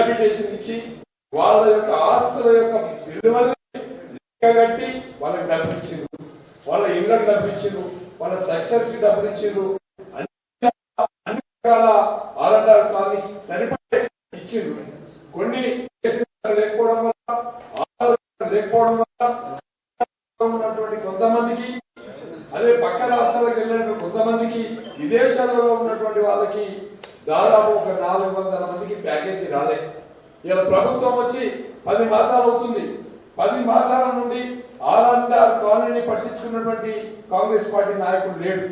Rehabilitation ఇచ్చి వాళ్ళ యొక్క ఆస్తుల యొక్క విలువని కట్టి వాళ్ళకి డబ్బు ఇచ్చిండ్రు వాళ్ళ ఇళ్ళకి డబ్బు ఇచ్చిండ్రు వాళ్ళ సెక్షన్స్కి డబ్బులు ఇచ్చిండ్రు అన్ని అన్ని రకాల ఆర్ఆర్ కాలనీస్ సరిపడే ఇచ్చిండ్రు. కొన్ని లేకపోవడం వల్ల లేకపోవడం వల్ల ఉన్నటువంటి కొంతమందికి అదే పక్క రాష్ట్రాలకు వెళ్ళిన కొంతమందికి విదేశాలలో ఉన్నటువంటి వాళ్ళకి దాదాపు ఒక నాలుగు వందల మందికి ప్యాకేజీ రాలే ఇలా ప్రభుత్వం వచ్చి పది మాసాలు అవుతుంది. పది మాసాల నుండి ఆర్ఆర్ కాలనీని పట్టించుకున్నటువంటి కాంగ్రెస్ పార్టీ నాయకుడు లేడు.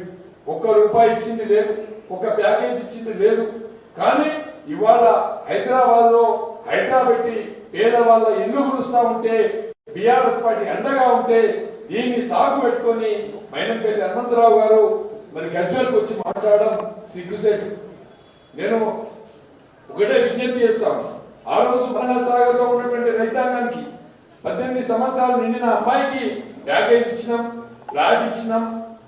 ఒక్క రూపాయి ఇచ్చింది లేదు ఒక ప్యాకేజ్ ఇచ్చింది లేదు. కానీ ఇవాళ హైదరాబాద్లో హైడ్రా పెట్టి పేదవాళ్ళ ఇల్లు కురుస్తా ఉంటే బీఆర్ఎస్ పార్టీ అండగా ఉంటే దీన్ని సాగు పెట్టుకొని మైనంపల్లి హనుమంతరావు గారు మరి గజ్వేల్కి వచ్చి మాట్లాడడం సిగ్గుసేటు. నేను ఒకటే విజ్ఞప్తి చేస్తాను ఆ రోజు మరణసాగర్లో ఉన్నటువంటి రైతాంగానికి పద్దెనిమిది సంవత్సరాలు నిండిన అమ్మాయికి ప్యాకేజ్ ఇచ్చినాం ఫ్లాట్ ఇచ్చినాం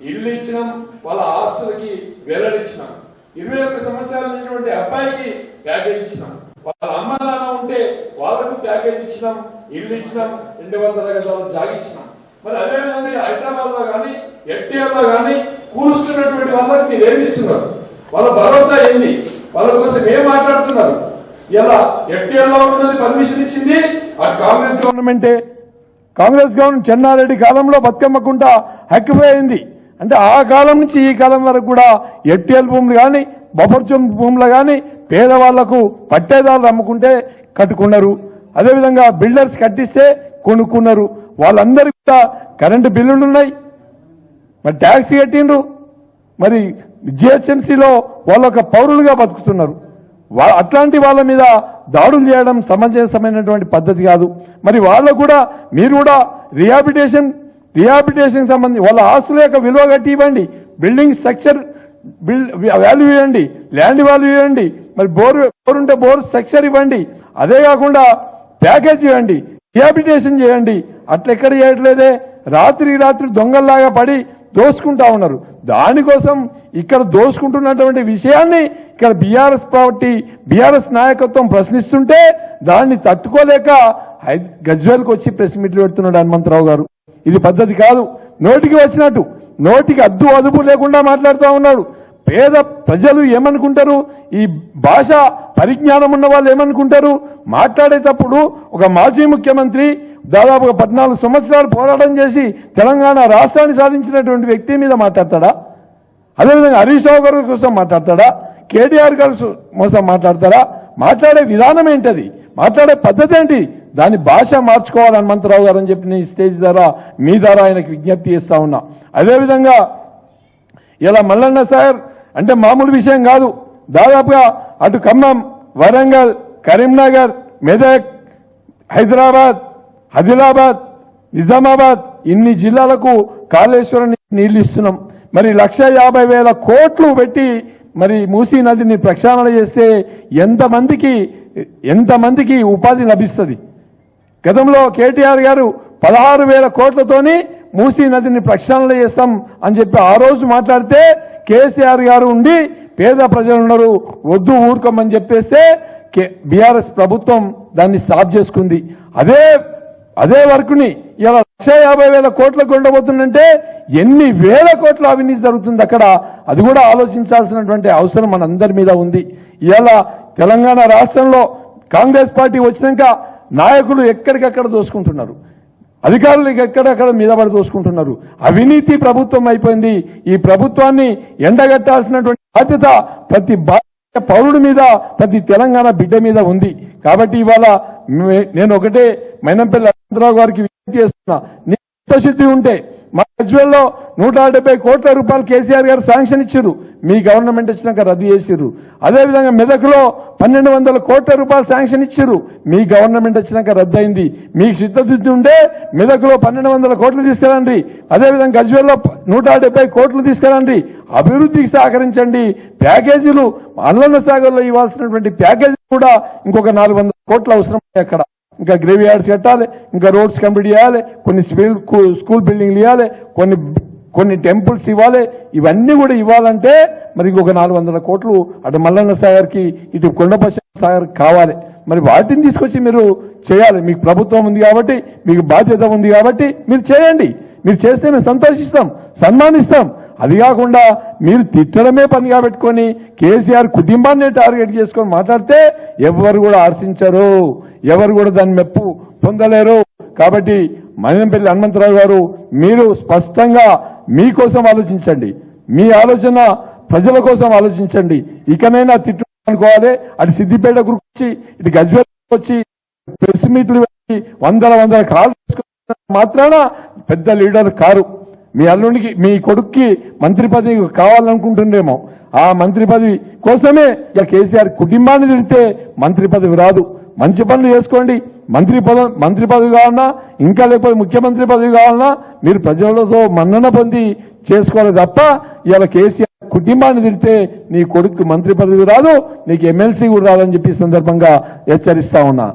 ఇల్లు ఇచ్చినాం వాళ్ళ ఆస్తులకి వెల్లడిచ్చినాం ఇరవై ఒక్క సంవత్సరాలు ఉన్నటువంటి అబ్బాయికి ప్యాకేజ్ ఇచ్చినాం. వాళ్ళ అమ్మ నాన్న ఉంటే వాళ్ళకు ప్యాకేజ్ ఇచ్చినాం ఇల్లు ఇచ్చినాం రెండు వందల గజాలు జాగిచ్చినాం మరి అదే విధంగా హైదరాబాద్లో కానీ ఎన్టీఆర్లో కానీ కూలుస్తున్నటువంటి వాళ్ళకి మీరు ఏమిస్తున్నారు వాళ్ళ భరోసా ఏంది? వాళ్ళ కోసం ఏం మాట్లాడుతున్నారు? ఇలా ఎన్టీఆర్ ఉన్నది పర్మిషన్ ఇచ్చింది. అటు కాంగ్రెస్ గవర్నమెంటే. కాంగ్రెస్ గవర్నమెంట్ చెన్నారెడ్డి కాలంలో బతుకమ్మకుంట హక్కిపోయింది. అంటే ఆ కాలం నుంచి ఈ కాలం వరకు కూడా ఎట్టిఎల్ భూములు కానీ బొబ్బర్చం భూములు కానీ పేదవాళ్ళకు పట్టేదారులు అమ్ముకుంటే కట్టుకున్నారు. అదేవిధంగా బిల్డర్స్ కట్టిస్తే కొనుక్కున్నారు. వాళ్ళందరికీ కూడా కరెంటు బిల్లులు ఉన్నాయి. మరి ట్యాక్స్ కట్టిండ్రు. మరి జిహెచ్ఎంసీలో వాళ్ళొక పౌరులుగా బతుకుతున్నారు. అట్లాంటి వాళ్ళ మీద దాడులు చేయడం సమంజసమైనటువంటి పద్ధతి కాదు. మరి వాళ్ళకు కూడా మీరు కూడా రిహాబిటేషన్ రిహాబిటేషన్ సంబంధించి వాళ్ళ ఆస్తుల యొక్క విలువ కట్టి ఇవ్వండి. బిల్డింగ్ స్ట్రక్చర్ బిల్ వాల్యూ ఇవ్వండి. ల్యాండ్ వాల్యూ ఇవ్వండి. మరి బోర్ బోర్ ఉంటే బోర్ స్ట్రక్చర్ ఇవ్వండి. అదే కాకుండా ప్యాకేజ్ ఇవ్వండి. రిహాబిటేషన్ చేయండి. అట్లెక్కడ చేయట్లేదే? రాత్రి రాత్రి దొంగల్లాగా పడి దోసుకుంటా ఉన్నారు. దానికోసం ఇక్కడ దోసుకుంటున్నటువంటి విషయాన్ని ఇక్కడ బీఆర్ఎస్ పార్టీ బీఆర్ఎస్ నాయకత్వం ప్రశ్నిస్తుంటే దాన్ని తట్టుకోలేక హై- గజ్వేల్కి వచ్చి ప్రెస్ మీట్లు పెడుతున్నాడు హనుమంతరావు గారు. ఇది పద్ధతి కాదు. నోటికి వచ్చినట్టు నోటికి అద్దు అదుపు లేకుండా మాట్లాడుతూ ఉన్నాడు. పేద ప్రజలు ఏమనుకుంటారు? ఈ భాష పరిజ్ఞానం ఉన్న వాళ్ళు ఏమనుకుంటారు? మాట్లాడేటప్పుడు ఒక మాజీ ముఖ్యమంత్రి దాదాపుగా పద్నాలుగు సంవత్సరాలు పోరాటం చేసి తెలంగాణ రాష్ట్రాన్ని సాధించినటువంటి వ్యక్తి మీద మాట్లాడతాడా? అదేవిధంగా హరీష్ రావు గారి కోసం మాట్లాడతాడా? కేటీఆర్ గారి కోసం మాట్లాడతారా మాట్లాడే విధానం ఏంటది? మాట్లాడే పద్ధతి ఏంటి? దాని భాష మార్చుకోవాలి హనుమంతరావు గారు అని చెప్పి నేను స్టేజ్ ద్వారా మీ ద్వారా ఆయనకు విజ్ఞప్తి చేస్తా ఉన్నా. అదేవిధంగా ఇలా మల్లన్న సార్ అంటే మామూలు విషయం కాదు. దాదాపుగా అటు ఖమ్మం వరంగల్ కరీంనగర్ మెదక్ హైదరాబాద్ ఆదిలాబాద్ నిజామాబాద్ ఇన్ని జిల్లాలకు కాళేశ్వరం నీళ్ళు ఇస్తున్నాం. మరి లక్ష యాభై వేల కోట్లు పెట్టి మరి మూసీ నదిని ప్రక్షాళన చేస్తే ఎంతమందికి ఎంతమందికి ఉపాధి లభిస్తుంది? గతంలో కేటీఆర్ గారు పదహారు వేల కోట్లతోని మూసీ నదిని ప్రక్షాళన చేస్తాం అని చెప్పి ఆ రోజు మాట్లాడితే కేసీఆర్ గారు ఉండి పేద ప్రజలు ఉన్నారు వద్దు ఊరుకోమని చెప్పేస్తే బీఆర్ఎస్ ప్రభుత్వం దాన్ని స్టాప్ చేసుకుంది. అదే అదే వర్కుని ఇలా లక్ష యాభై వేల కోట్లకు ఉండబోతుందంటే ఎన్ని వేల కోట్ల అవినీతి జరుగుతుంది అక్కడ? అది కూడా ఆలోచించాల్సినటువంటి అవసరం మనందరి మీద ఉంది. ఇలా తెలంగాణ రాష్ట్రంలో కాంగ్రెస్ పార్టీ వచ్చినాక నాయకులు ఎక్కడికక్కడ దోసుకుంటున్నారు? అధికారులు ఎక్కడెక్కడ మీద పడి దోసుకుంటున్నారు? అవినీతి ప్రభుత్వం అయిపోయింది. ఈ ప్రభుత్వాన్ని ఎండగట్టాల్సినటువంటి బాధ్యత ప్రతి భారతీయ పౌరుడి మీద ప్రతి తెలంగాణ బిడ్డ మీద ఉంది. కాబట్టి ఇవాళ నేను ఒకటే మైనంపల్లి అనంతరావు గారికి విజ్ఞప్తి చేస్తున్నా. నీ చిత్తశుద్ధి ఉంటే మా గజ్వేల్లో నూట డెబ్బై కోట్ల రూపాయలు కేసీఆర్ గారు శాంక్షన్ ఇచ్చారు. మీ గవర్నమెంట్ వచ్చినాక రద్దు చేసిర్రు. అదేవిధంగా మెదక్లో పన్నెండు వందల కోట్ల రూపాయలు శాంక్షన్ ఇచ్చారు. మీ గవర్నమెంట్ వచ్చినాక రద్దు అయింది మీకు చిత్తశుద్ధి ఉంటే మెదక్లో పన్నెండు వందల కోట్లు తీసుకురండి. అదేవిధంగా గజ్వేల్లో నూట డెబ్బై కోట్లు తీసుకురండి. అభివృద్ధికి సహకరించండి. ప్యాకేజీలు అల్లన్న సాగర్లో ఇవ్వాల్సినటువంటి ప్యాకేజీ కూడా ఇంకొక నాలుగు వందల కోట్లు అవసరం అక్కడ. ఇంకా గ్రేవీ యార్డ్స్ కట్టాలి ఇంకా రోడ్స్ కంప్లీట్ చేయాలి కొన్ని స్కూల్ స్కూల్ బిల్డింగ్లు ఇవ్వాలి కొన్ని కొన్ని టెంపుల్స్ ఇవ్వాలి ఇవన్నీ కూడా ఇవ్వాలంటే మరి ఇంకొక నాలుగు వందల కోట్లు అటు మల్లన్న సాగర్కి ఇటు కొండపశ సాగర్ కావాలి. మరి వాటిని తీసుకొచ్చి మీరు చేయాలి. మీకు ప్రభుత్వం ఉంది కాబట్టి మీకు బాధ్యత ఉంది కాబట్టి మీరు చేయండి. మీరు చేస్తే మేము సంతోషిస్తాం సన్మానిస్తాం. అది కాకుండా మీరు తిట్టడమే పనిగా పెట్టుకొని కేసీఆర్ కుటుంబాన్ని టార్గెట్ చేసుకొని మాట్లాడితే ఎవరు కూడా ఆశించరు ఎవరు కూడా దాని మెప్పు పొందలేరు. కాబట్టి మదనపల్లి హనుమంతరావు గారు మీరు స్పష్టంగా మీకోసం ఆలోచించండి. మీ ఆలోచన ప్రజల కోసం ఆలోచించండి. ఇకనైనా తిట్టు అనుకోవాలి. అటు సిద్దిపేట గురించి వచ్చి ఇటు గజ్వేల్ వచ్చి ప్రెస్ మీట్లు వందల వందల కాలు తీసుకున్న మాత్రాన పెద్ద లీడర్ కారు మీ అల్లుడికి మీ కొడుక్కి మంత్రి పదవి కావాలనుకుంటుండేమో. ఆ మంత్రి పదవి కోసమే ఇక కేసీఆర్ కుటుంబాన్ని తిడితే మంత్రి పదవి రాదు. మంచి పనులు చేసుకోండి. మంత్రి పద మంత్రి పదవి కావాలన్నా ఇంకా లేకపోతే ముఖ్యమంత్రి పదవి కావాలన్నా మీరు ప్రజలతో మన్నన పొంది చేసుకోవాలి తప్ప ఇవాళ కేసీఆర్ కుటుంబాన్ని తిడితే నీ కొడుకు మంత్రి పదవి రాదు నీకు ఎమ్మెల్సీ కూడా రాదని చెప్పి సందర్భంగా హెచ్చరిస్తా ఉన్నా.